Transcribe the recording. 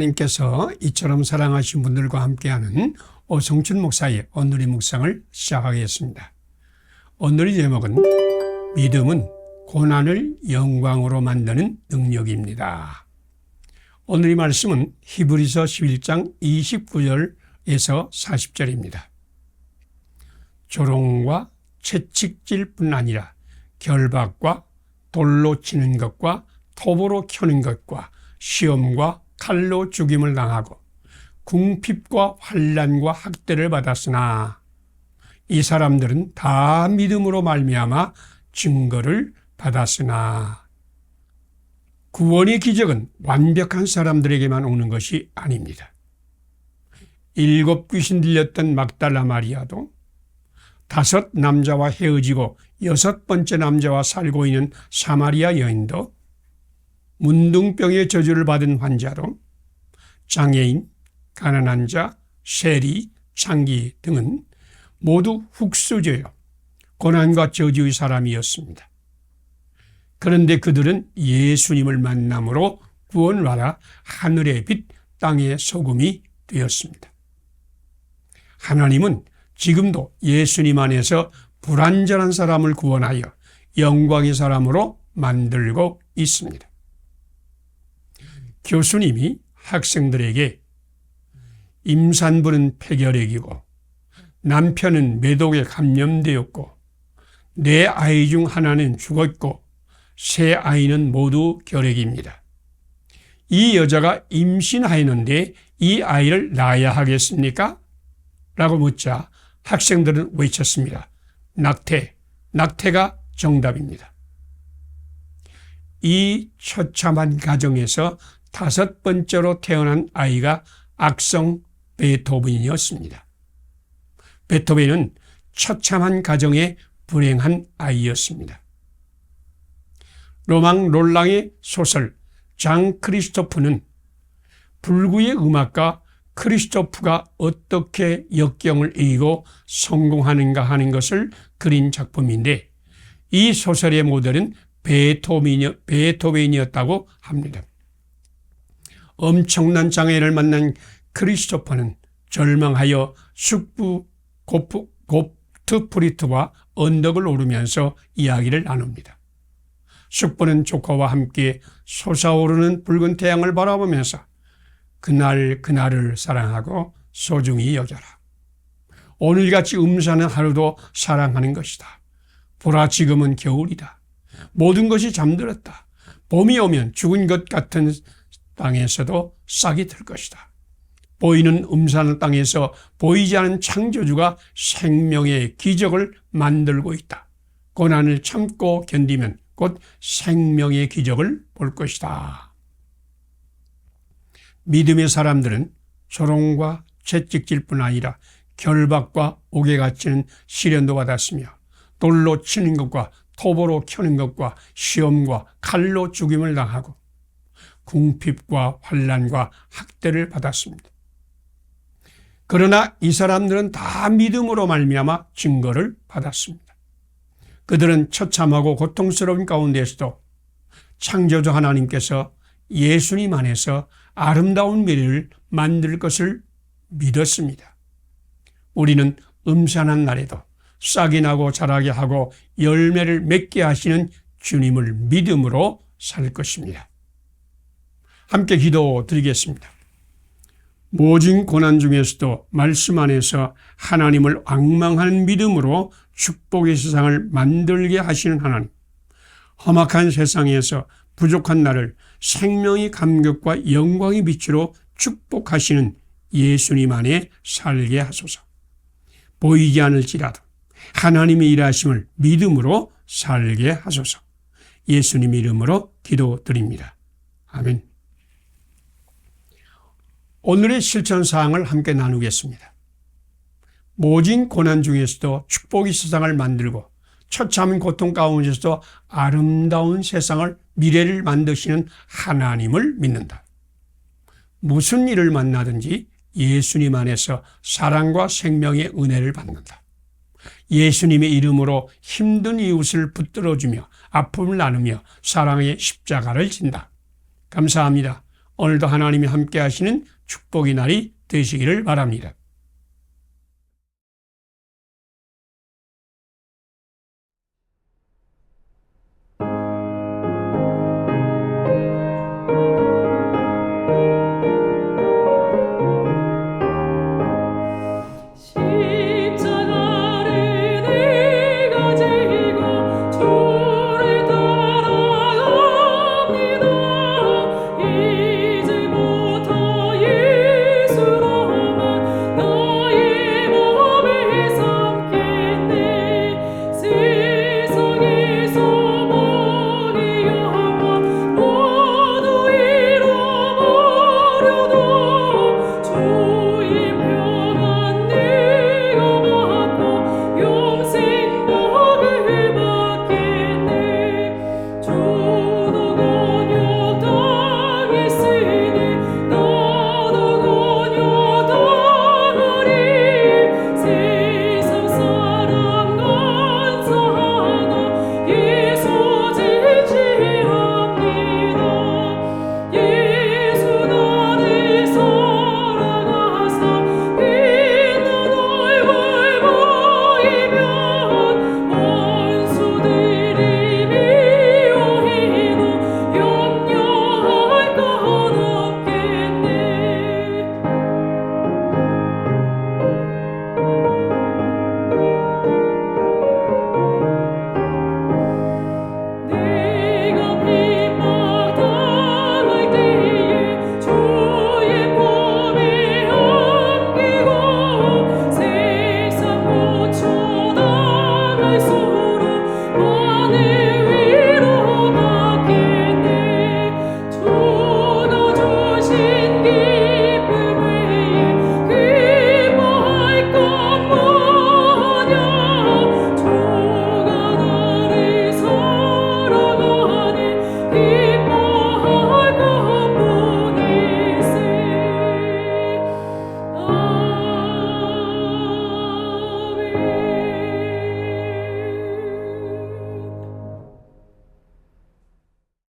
하나님께서 이처럼 사랑하신 분들과 함께하는 오성춘 목사의 오늘의 묵상을 시작하겠습니다. 오늘의 제목은 믿음은 고난을 영광으로 만드는 능력입니다. 오늘의 말씀은 히브리서 11장 29절에서 40절입니다. 조롱과 채찍질 뿐 아니라 결박과 돌로 치는 것과 톱으로 켜는 것과 시험과 칼로 죽임을 당하고 궁핍과 환란과 학대를 받았으나 이 사람들은 다 믿음으로 말미암아 증거를 받았으나 구원의 기적은 완벽한 사람들에게만 오는 것이 아닙니다. 일곱 귀신 들렸던 막달라 마리아도 다섯 남자와 헤어지고 여섯 번째 남자와 살고 있는 사마리아 여인도 문둥병의 저주를 받은 환자로 장애인, 가난한 자, 세리, 창기 등은 모두 훅수저요. 고난과 저주의 사람이었습니다. 그런데 그들은 예수님을 만남으로 구원을 받아 하늘의 빛, 땅의 소금이 되었습니다. 하나님은 지금도 예수님 안에서 불완전한 사람을 구원하여 영광의 사람으로 만들고 있습니다. 교수님이 학생들에게 임산부는 폐결핵이고 남편은 매독에 감염되었고 내 아이 중 하나는 죽었고 세 아이는 모두 결핵입니다. 이 여자가 임신하였는데 이 아이를 낳아야 하겠습니까? 라고 묻자 학생들은 외쳤습니다. 낙태, 낙태가 정답입니다. 이 처참한 가정에서 다섯 번째로 태어난 아이가 악성 베토벤이었습니다. 베토벤은 처참한 가정의 불행한 아이였습니다. 로망 롤랑의 소설 장 크리스토프는 불구의 음악가 크리스토프가 어떻게 역경을 이기고 성공하는가 하는 것을 그린 작품인데 이 소설의 모델은 베토벤이었다고 합니다. 엄청난 장애를 만난 크리스토퍼는 절망하여 숙부 고프, 곱트프리트와 언덕을 오르면서 이야기를 나눕니다. 숙부는 조카와 함께 솟아오르는 붉은 태양을 바라보면서 그날 그날을 사랑하고 소중히 여겨라. 오늘같이 음산한 하루도 사랑하는 것이다. 보라 지금은 겨울이다. 모든 것이 잠들었다. 봄이 오면 죽은 것 같은 땅에서도 싹이 들 것이다. 보이는 음산한 땅에서 보이지 않은 창조주가 생명의 기적을 만들고 있다. 고난을 참고 견디면 곧 생명의 기적을 볼 것이다. 믿음의 사람들은 조롱과 채찍질뿐 아니라 결박과 옥에 갇히는 시련도 받았으며 돌로 치는 것과 톱으로 켜는 것과 시험과 칼로 죽임을 당하고 궁핍과 환란과 학대를 받았습니다. 그러나 이 사람들은 다 믿음으로 말미암아 증거를 받았습니다. 그들은 처참하고 고통스러운 가운데서도 창조주 하나님께서 예수님 안에서 아름다운 미래를 만들 것을 믿었습니다. 우리는 음산한 날에도 싹이 나고 자라게 하고 열매를 맺게 하시는 주님을 믿음으로 살 것입니다. 함께 기도 드리겠습니다. 모진 고난 중에서도 말씀 안에서 하나님을 악망하는 믿음으로 축복의 세상을 만들게 하시는 하나님. 험악한 세상에서 부족한 나를 생명의 감격과 영광의 빛으로 축복하시는 예수님 안에 살게 하소서. 보이지 않을지라도 하나님의 일하심을 믿음으로 살게 하소서. 예수님 이름으로 기도드립니다. 아멘. 오늘의 실천 사항을 함께 나누겠습니다. 모진 고난 중에서도 축복의 세상을 만들고 처참한 고통 가운데서도 아름다운 세상을 미래를 만드시는 하나님을 믿는다. 무슨 일을 만나든지 예수님 안에서 사랑과 생명의 은혜를 받는다. 예수님의 이름으로 힘든 이웃을 붙들어주며 아픔을 나누며 사랑의 십자가를 진다. 감사합니다. 오늘도 하나님이 함께 하시는 축복의 날이 되시기를 바랍니다.